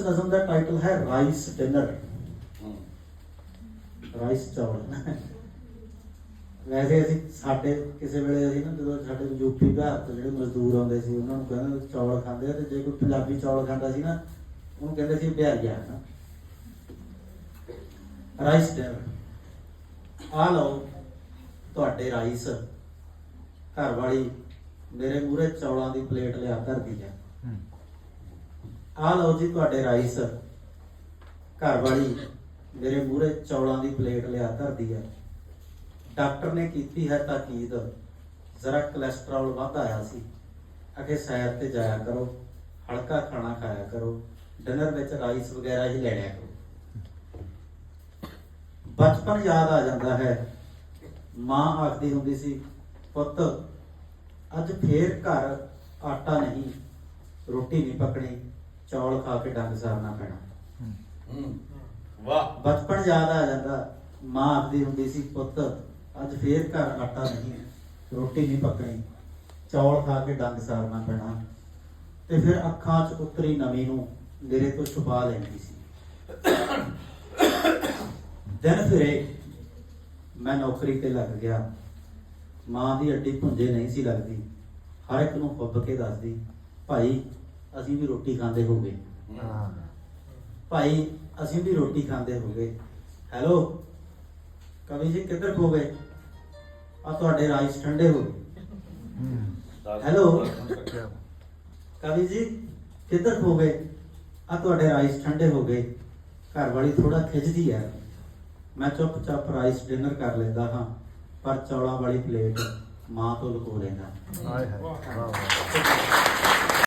ਨਜ਼ਮ ਦਾ ਟਾਈਟਲ ਹੈ rice dinner. Rice ਚੌਲ ਵੈਸੇ ਅਸੀਂ ਸਾਡੇ ਕਿਸੇ ਵੇਲੇ ਅਸੀਂ ਨਾ ਜਦੋਂ ਸਾਡੇ ਯੂਪੀ ਬਿਹਾਰ ਤੋਂ ਜਿਹੜੇ ਮਜ਼ਦੂਰ ਆਉਂਦੇ ਸੀ ਉਹਨਾਂ ਨੂੰ ਕਹਿੰਦੇ ਚੌਲ ਖਾਂਦੇ ਆ ਤੇ ਜੇ ਕੋਈ ਪੰਜਾਬੀ ਚੌਲ ਖਾਂਦਾ ਸੀ ਨਾ ਉਹਨੂੰ ਕਹਿੰਦੇ ਸੀ ਬਿਹਾਰੀਆ ਨਾ ਰਾਈਸ ਡਿਨਰ। ਆ ਲਓ ਤੁਹਾਡੇ ਰਾਈਸ। ਘਰ ਵਾਲੀ ਮੇਰੇ ਮੂਹਰੇ ਚੌਲਾਂ ਦੀ ਪਲੇਟ ਲਿਆ ਧਰਦੀ ਹੈ। ਆ ਲਓ ਜੀ ਤੁਹਾਡੇ ਰਾਈਸ। ਘਰ ਵਾਲੀ ਮੇਰੇ ਮੂਹਰੇ ਚੌਲਾਂ ਦੀ ਪਲੇਟ ਲਿਆ ਧਰਦੀ ਹੈ ਡਾਕਟਰ ਨੇ ਕੀਤੀ ਹੈ ਤਾਕੀਦ। ਜ਼ਰਾ ਕੋਲੇਸਟ੍ਰੋਲ ਵੱਧ ਆਇਆ ਸੀ। ਅਗੇ ਸੈਰ ਤੇ ਜਾਇਆ ਕਰੋ, ਹਲਕਾ ਖਾਣਾ ਖਾਇਆ ਕਰੋ ਡਿਨਰ ਵਿੱਚ ਰਾਈਸ ਵਗੈਰਾ ਹੀ ਲੈ ਲਿਆ ਕਰੋ। ਬਚਪਨ ਯਾਦ ਆ ਜਾਂਦਾ ਹੈ। ਮਾਂ ਆਖਦੀ ਹੁੰਦੀ ਸੀ, ਪੁੱਤ, ਅੱਜ ਫੇਰ ਘਰ ਆਟਾ ਨਹੀਂ, ਰੋਟੀ ਨਹੀਂ ਪਕਣੀ। ਚੌਲ ਖਾ ਕੇ ਡੰਗ ਸਾਰਨਾ ਪੈਣਾ। ਵਾਹ। ਬਚਪਨ ਯਾਦ ਆ ਜਾਂਦਾ ਮਾਂ ਆਖਦੀ ਹੁੰਦੀ ਸੀ ਪੁੱਤ ਅੱਜ ਫੇਰ ਘਰ ਆਟਾ ਨਹੀਂ ਰੋਟੀ ਨਹੀਂ ਪਕਣੀ ਚੌਲ ਖਾ ਕੇ ਡੰਗ ਸਾਰਨਾ ਪੈਣਾ। ਤੇ ਫਿਰ ਅੱਖਾਂ 'ਚ ਉਤਰੀ ਨਵੀਂ ਨੂੰ ਮੇਰੇ ਤੋਂ ਛੁਪਾ ਲੈਂਦੀ ਸੀ। ਦਿਨ ਫਿਰੇ ਮੈਂ ਨੌਕਰੀ ਤੇ ਲੱਗ ਗਿਆ। ਮਾਂ ਦੀ ਅੱਡੀ ਭੁੰਜੇ ਨਹੀਂ ਸੀ ਲੱਗਦੀ। ਹਰ ਇੱਕ ਨੂੰ ਫੁੱਬ ਕੇ ਦੱਸਦੀ ਭਾਈ ਅਸੀਂ ਵੀ ਰੋਟੀ ਖਾਂਦੇ ਹੋਗੇ। ਭਾਈ ਅਸੀਂ ਵੀ ਰੋਟੀ ਖਾਂਦੇ ਹੋਗੇ। ਹੈਲੋ? ਕਵੀ ਜੀ ਕਿੱਧਰ ਖੋ ਗਏ? ਆ ਤੁਹਾਡੇ ਰਾਈਸ ਠੰਡੇ ਹੋ ਗਏ। ਹੈਲੋ? ਕਵੀ ਜੀ ਕਿੱਧਰ ਖੋ ਗਏ? ਆ ਤੁਹਾਡੇ ਰਾਈਸ ਠੰਡੇ ਹੋ ਗਏ। ਘਰ ਵਾਲੀ ਥੋੜਾ ਖਿੱਚਦੀ ਹੈ। ਮੈਂ ਚੁੱਪਚਾਪ ਰਾਈਸ ਡਿਨਰ ਕਰ ਲੈਂਦਾ ਹਾਂ ਪਰ ਚੌਲਾਂ ਵਾਲੀ ਪਲੇਟ ਮਾਂ ਤੋਂ ਲੁਕੋ ਲੈਂਦਾ। ਹਾਏ ਹਾਏ ਵਾਹ ਵਾਹ।